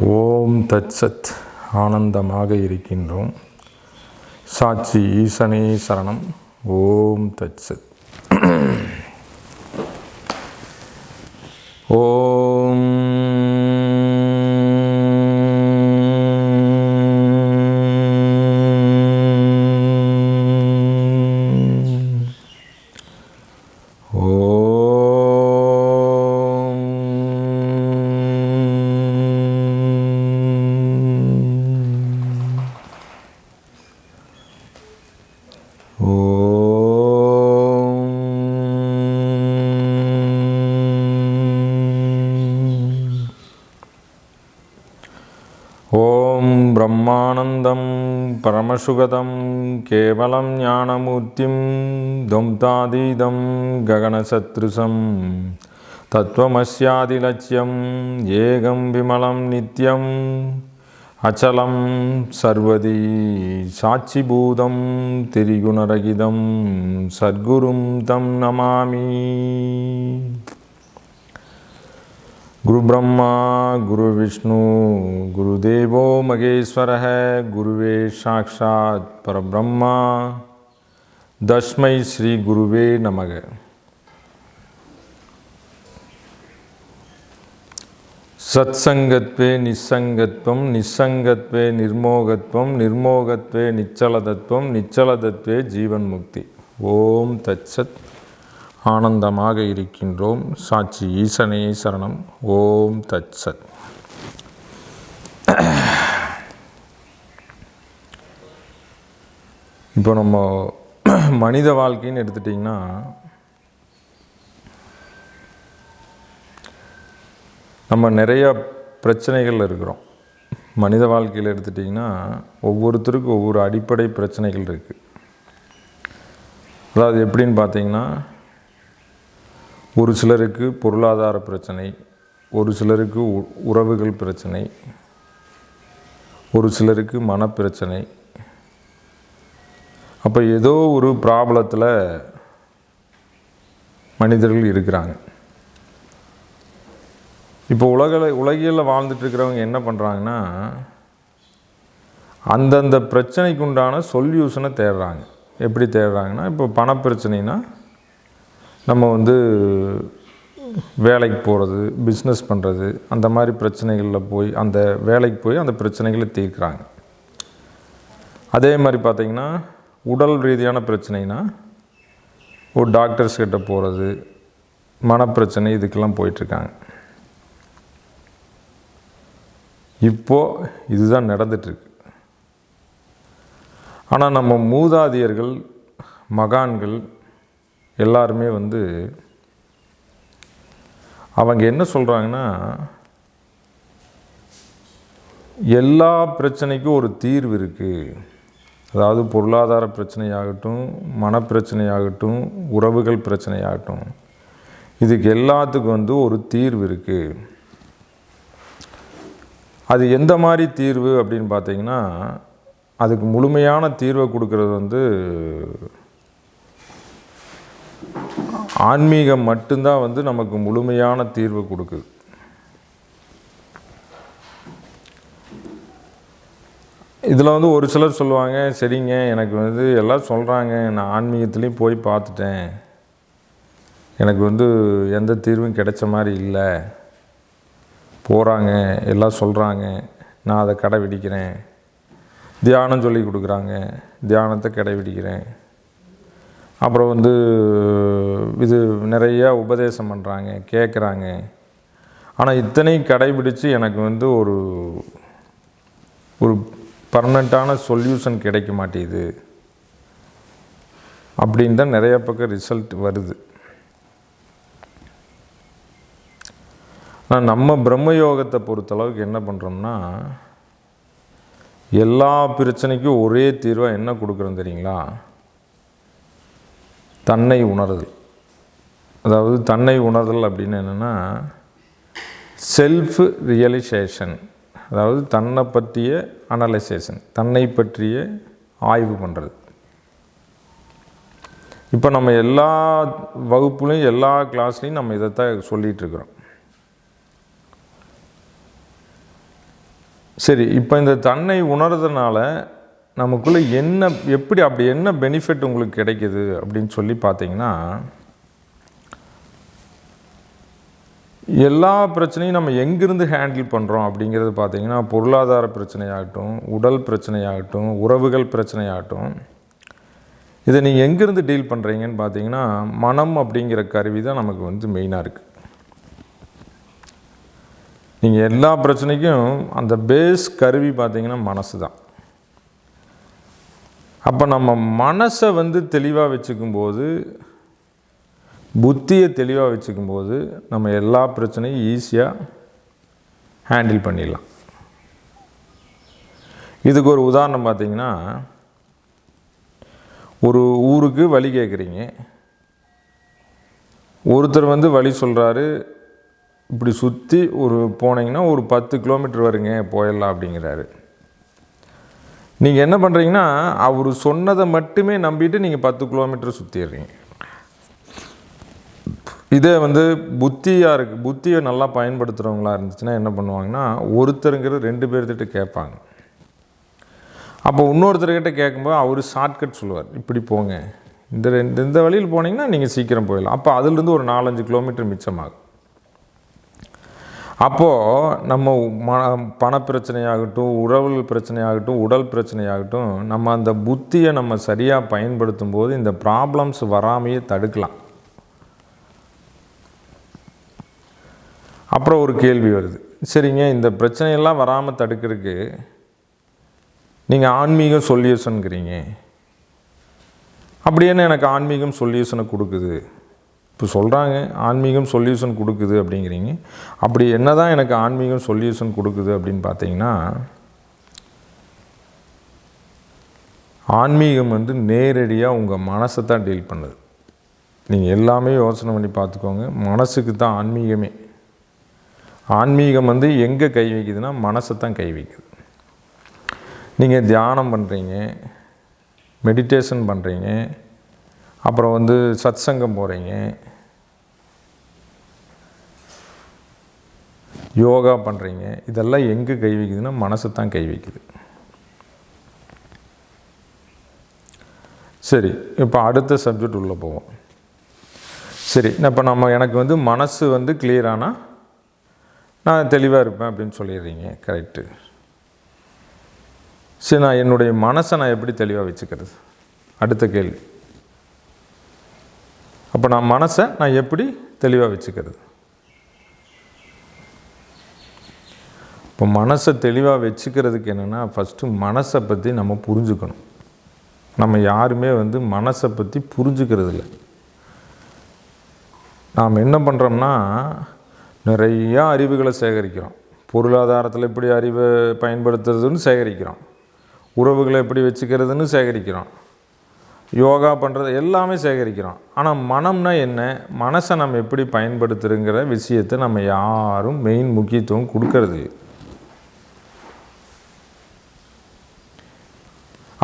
ஓம் தத்சத் ஆனந்தமாக இருக்கின்றோம். சாட்சி ஈசனே சரணம். ஓம் தத்சத் ஓம் ఓం బ్రహ్మానందం పరమసుగతం కేవలం జ్ఞానమూర్తిం ద్వంతాదీదం గగనసత్రుసం తత్వమస్యాదిలక్ష్యం ఏగం విమలం నిత్యం. அச்சலம் சர்வதி சாட்சிபூதம் திரிகுணரகிதம் சத்குரும் தம் நமாமி குரு பிரம்மா குரு விஷ்ணு குரு தேவோ மகேஸ்வர குருவே சாட்சாத் பரபிரம்மா தஸ்மை ஸ்ரீ குருவே நமக சத்சங்கத்வே நிசங்கத்வம் நிசங்கத்வே நிர்மோகத்வம் நிர்மோகத்வே நிச்சலதத்வம் நிச்சலதத்வே ஜீவன் முக்தி ஓம் தச்சத் ஆனந்தமாக இருக்கின்றோம். சாட்சி ஈசனே சரணம். ஓம் தச்சத் இப்போ நம்ம மனித வாழ்க்கைன்னு எடுத்துட்டிங்கன்னா நம்ம நிறையா பிரச்சனைகள் இருக்கிறோம். மனித வாழ்க்கையில் எடுத்துட்டிங்கன்னா ஒவ்வொருத்தருக்கும் ஒவ்வொரு அடிப்படை பிரச்சனைகள் இருக்குது அதாவது எப்படின்னு பார்த்தீங்கன்னா ஒரு சிலருக்கு பொருளாதார பிரச்சனை ஒரு சிலருக்கு உறவுகள் பிரச்சனை ஒரு சிலருக்கு மனப்பிரச்சனை. அப்போ ஏதோ ஒரு ப்ராப்ளத்தில் மனிதர்கள் இருக்கிறாங்க. இப்போ உலக உலகில் வாழ்ந்துட்டு இருக்கிறவங்க என்ன பண்ணுறாங்கன்னா அந்தந்த பிரச்சனைக்கு உண்டான சொல்யூஷனை தேடுறாங்க. எப்படி தேடுறாங்கன்னா இப்போ பணப்பிரச்சனைனா நம்ம வந்து வேலைக்கு போகிறது பிஸ்னஸ் பண்ணுறது அந்த மாதிரி பிரச்சனைகளில் போய் அந்த வேலைக்கு போய் அந்த பிரச்சனைகளை தீர்க்குறாங்க. அதே மாதிரி பார்த்திங்கன்னா உடல் ரீதியான பிரச்சனைனா ஒரு டாக்டர்ஸ் கிட்ட போகிறது மனப்பிரச்சனை இதுக்கெல்லாம் போயிட்டுருக்காங்க. இப்போது இதுதான் நடந்துட்டுருக்கு. ஆனால் நம்ம மூதாதியர்கள் மகான்கள் எல்லாருமே வந்து அவங்க என்ன சொல்கிறாங்கன்னா எல்லா பிரச்சனைக்கும் ஒரு தீர்வு இருக்குது அதாவது பொருளாதார பிரச்சனையாகட்டும் மனப்பிரச்சனையாகட்டும் உறவுகள் பிரச்சனையாகட்டும். இதுக்கு எல்லாத்துக்கும் வந்து ஒரு தீர்வு இருக்குது அது எந்த மாதிரி தீர்வு அப்படின்னு பார்த்தீங்கன்னா அதுக்கு முழுமையான தீர்வை கொடுக்கறது வந்து ஆன்மீகம் மட்டும்தான் வந்து நமக்கு முழுமையான தீர்வு கொடுக்குது. இதில் வந்து ஒரு சிலர் சொல்லுவாங்க சரிங்க எனக்கு வந்து எல்லாம் சொல்கிறாங்க நான் ஆன்மீகத்துலேயும் போய் பார்த்துட்டேன். எனக்கு வந்து எந்த தீர்வும் கிடைச்ச மாதிரி இல்லை. போகிறாங்க எல்லாம் சொல்கிறாங்க நான் அதை கடைபிடிக்கிறேன். தியானம் சொல்லி கொடுக்குறாங்க தியானத்தை கடைபிடிக்கிறேன். அப்புறம் வந்து இது நிறையா உபதேசம் பண்ணுறாங்க கேட்குறாங்க ஆனால் இத்தனையும் கடைபிடித்து எனக்கு வந்து ஒரு ஒரு பர்மனண்ட்டான சொல்யூஷன் கிடைக்க மாட்டேங்குது. அப்படின்னு தான் நிறைய பக்கம் ரிசல்ட் வருது. ஆனால் நம்ம பிரம்ம யோகத்தை பொறுத்தளவுக்கு என்ன பண்ணுறோம்னா எல்லா பிரச்சனைக்கும் ஒரே தீர்வாக என்ன கொடுக்குறோம் தெரியுங்களா? தன்னை உணர்தல். அதாவது தன்னை உணர்தல் அப்படின்னு என்னென்னா செல்ஃப் ரியலைசேஷன் அதாவது தன்னை பற்றிய அனலைசேஷன் தன்னை பற்றிய ஆய்வு பண்ணுறது இப்போ நம்ம எல்லா வகுப்புலையும் எல்லா கிளாஸ்லேயும் நம்ம இதைத்தான் சொல்லிகிட்டு சரி இப்போ இந்த தன்னை உணர்றதுனால நமக்குள்ளே என்ன எப்படி அப்படி என்ன பெனிஃபிட் உங்களுக்கு கிடைக்குது அப்படின்னு சொல்லி பார்த்தீங்கன்னா எல்லா பிரச்சனையும் நம்ம எங்கிருந்து ஹேண்டில் பண்ணுறோம் அப்படிங்கிறது பார்த்திங்கன்னா பொருளாதார பிரச்சனையாகட்டும் உடல் பிரச்சனையாகட்டும் உறவுகள் பிரச்சனையாகட்டும். இதை நீங்கள் எங்கேருந்து டீல் பண்ணுறீங்கன்னு பார்த்தீங்கன்னா மனம் அப்படிங்கிற கருவி தான் நமக்கு வந்து மெயினாக இருக்குது நீங்கள் எல்லா பிரச்சனைக்கும் அந்த பேஸ் கருவி பார்த்தீங்கன்னா மனசு தான். அப்போ நம்ம மனசை வந்து தெளிவாக வச்சுக்கும்போது புத்தியை தெளிவாக வச்சுக்கும்போது நம்ம எல்லா பிரச்சனையும் ஈஸியாக ஹேண்டில் பண்ணிடலாம். இதுக்கு ஒரு உதாரணம் பார்த்தீங்கன்னா ஒரு ஊருக்கு வழி கேட்குறீங்க. ஒருத்தர் வந்து வழி சொல்கிறாரு இப்படி சுற்றி ஒரு போனீங்கன்னா ஒரு பத்து கிலோமீட்டர் வருங்க போயிடலாம் அப்படிங்கிறாரு. நீங்கள் என்ன பண்ணுறீங்கன்னா அவர் சொன்னதை மட்டுமே நம்பிட்டு நீங்கள் பத்து கிலோமீட்டர் சுற்றிடுறீங்க இதே வந்து புத்தியாக இருக்குது புத்தியை நல்லா பயன்படுத்துகிறவங்களா இருந்துச்சுன்னா என்ன பண்ணுவாங்கன்னா ஒருத்தருங்கிறது ரெண்டு பேர்த்திட்ட கேட்பாங்க. அப்போ இன்னொருத்தர்கிட்ட கேட்கும்போது அவர் ஷார்ட்கட் சொல்லுவார் இப்படி போங்க. இந்த ரெண்டு இந்த வழியில் போனீங்கன்னா நீங்கள் சீக்கிரம் போயிடலாம். அப்போ அதுலேருந்து ஒரு நாலஞ்சு கிலோமீட்டர் மிச்சமாகும். அப்போது நம்ம ம பண பிரச்சனையாகட்டும் உறவுகள் பிரச்சனையாகட்டும் உடல் பிரச்சனையாகட்டும் நம்ம அந்த புத்தியை நம்ம சரியாக பயன்படுத்தும் போது இந்த ப்ராப்ளம்ஸ் வராமையே தடுக்கலாம். அப்புறம் ஒரு கேள்வி வருது. சரிங்க இந்த பிரச்சனையெல்லாம் வராமல் தடுக்கிறதுக்கு நீங்கள் ஆன்மீகம் சொல்யூஷனுங்கிறீங்க. அப்படி என்ன எனக்கு ஆன்மீகம் சொல்யூஷனை கொடுக்குது? இப்போ சொல்கிறாங்க ஆன்மீகம் சொல்யூஷன் கொடுக்குது அப்படிங்கிறீங்க. அப்படி என்ன தான் எனக்கு ஆன்மீகம் சொல்யூஷன் கொடுக்குது அப்படின்னு பார்த்தீங்கன்னா ஆன்மீகம் வந்து நேரடியாக உங்கள் மனசை தான் டீல் பண்ணுது. நீங்கள் எல்லாமே யோசனை பண்ணி பார்த்துக்கோங்க மனசுக்கு தான் ஆன்மீகமே. ஆன்மீகம் வந்து எங்கே கை வைக்குதுன்னா மனசை தான் கை வைக்குது. நீங்கள் தியானம் பண்ணுறீங்க மெடிடேஷன் பண்ணுறீங்க அப்புறம் வந்து சத்சங்கம் போகிறீங்க யோகா பண்ணுறீங்க இதெல்லாம் எங்கே கை வைக்குதுன்னா மனசு தான் கை வைக்குது. சரி இப்போ அடுத்த சப்ஜெக்ட் உள்ளே போவோம். சரி இப்போ நம்ம எனக்கு வந்து மனசு வந்து கிளியரானால் நான் தெளிவாக இருப்பேன் அப்படின்னு சொல்லிடுறீங்க. கரெக்டு சரி நான் என்னுடைய மனசை நான் எப்படி தெளிவாக வச்சுக்கிறது? அடுத்த கேள்வி. அப்போ நான் மனசை நான் எப்படி தெளிவாக வச்சுக்கிறது? இப்போ மனசை தெளிவாக வச்சுக்கிறதுக்கு என்னென்னா ஃபஸ்ட்டு மனசை பற்றி நம்ம புரிஞ்சுக்கணும். நம்ம யாருமே வந்து மனசை பற்றி புரிஞ்சுக்கிறது இல்லை நாம் என்ன பண்ணுறோம்னா நிறையா அறிவுகளை சேகரிக்கிறோம். பொருளாதாரத்தில் எப்படி அறிவை பயன்படுத்துறதுன்னு சேகரிக்கிறோம். உறவுகளை எப்படி வச்சுக்கிறதுன்னு சேகரிக்கிறோம். யோகா பண்ணுறது எல்லாமே சேகரிக்கிறோம். ஆனால் மனம்னா என்ன? மனசை நம்ம எப்படி பயன்படுத்துகிறோங்கிற விஷயத்தை நம்ம யாரும் மெயின் முக்கியத்துவம் கொடுக்கறது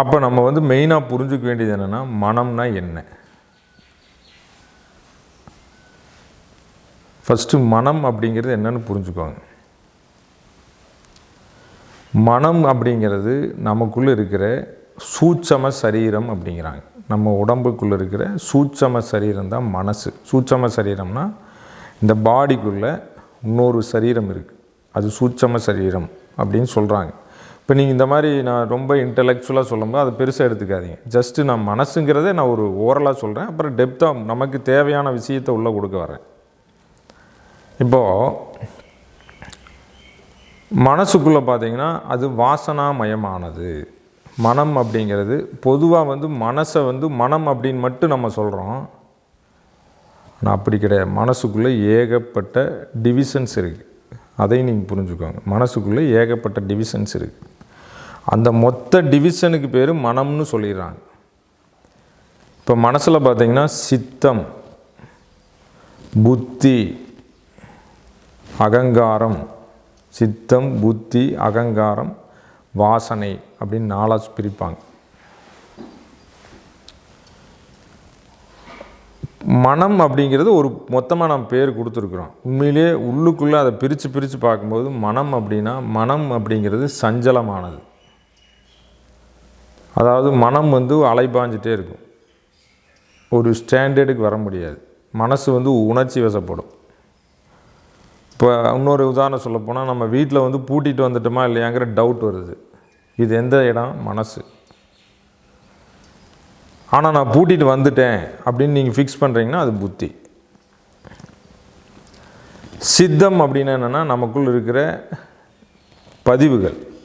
அப்போ நம்ம வந்து மெயினாக புரிஞ்சுக்க வேண்டியது என்னென்னா மனம்னா என்ன? ஃபஸ்ட்டு மனம் அப்படிங்கிறது என்னன்னு புரிஞ்சுக்கோங்க. மனம் அப்படிங்கிறது நமக்குள்ளே இருக்கிற சூட்சம சரீரம் அப்படிங்கிறாங்க. நம்ம உடம்புக்குள்ளே இருக்கிற சூட்சம சரீரம் தான் மனசு. சூட்சம சரீரம்னா இந்த பாடிக்குள்ளே இன்னொரு சரீரம் இருக்குது அது சூட்சம சரீரம் அப்படின்னு சொல்கிறாங்க இப்போ நீங்கள் இந்த மாதிரி நான் ரொம்ப இன்டலெக்சுவலாக சொல்லும்போது அதை பெருசாக எடுத்துக்காதீங்க. ஜஸ்ட்டு நான் மனசுங்கிறதே நான் ஒரு ஓரலாக சொல்கிறேன் அப்புறம் டெப்த்தாக நமக்கு தேவையான விஷயத்தை உள்ளே கொடுக்க வரேன் இப்போது மனசுக்குள்ளே பார்த்தீங்கன்னா அது வாசனாமயமானது. மனம் அப்படிங்கிறது பொதுவாக வந்து மனசை வந்து மனம் அப்படின்னு மட்டும் நம்ம சொல்கிறோம் ஆனால் அப்படி கிடையாது. மனசுக்குள்ளே ஏகப்பட்ட டிவிஷன்ஸ் இருக்குது அதையும் நீங்கள் புரிஞ்சுக்கோங்க. மனசுக்குள்ளே ஏகப்பட்ட டிவிஷன்ஸ் இருக்குது அந்த மொத்த டிவிஷனுக்கு பேர் மனம்னு சொல்லிடுறாங்க. இப்போ மனசில் பார்த்தீங்கன்னா சித்தம் புத்தி அகங்காரம். சித்தம் புத்தி அகங்காரம் வாசனை. அப்படின்னு நாளாக பிரிப்பாங்க. மனம் அப்படிங்கிறது ஒரு மொத்தமாக நம்ம பேர் கொடுத்துருக்குறோம். உண்மையிலே உள்ளுக்குள்ளே அதை பிரித்து பிரித்து பார்க்கும்போது மனம் அப்படின்னா மனம் அப்படிங்கிறது சஞ்சலமானது. அதாவது மனம் வந்து அலைபாஞ்சிட்டே இருக்கும். ஒரு ஸ்டாண்டர்டுக்கு வர முடியாது. மனசு வந்து உணர்ச்சி வசப்படும். இப்போ இன்னொரு உதாரணம் சொல்லப்போனால் நம்ம வீட்டில் வந்து பூட்டிகிட்டு வந்துட்டோமா இல்லையாங்கிற டவுட் வருது. இது எந்த இடம்? மனசு. ஆனால் நான் பூட்டிட்டு வந்துட்டேன் அப்படின்னு நீங்கள் ஃபிக்ஸ் பண்ணுறீங்கன்னா அது புத்தி. சித்தம் அப்படின்னு என்னென்னா நமக்குள் இருக்கிற பதிவுகள்.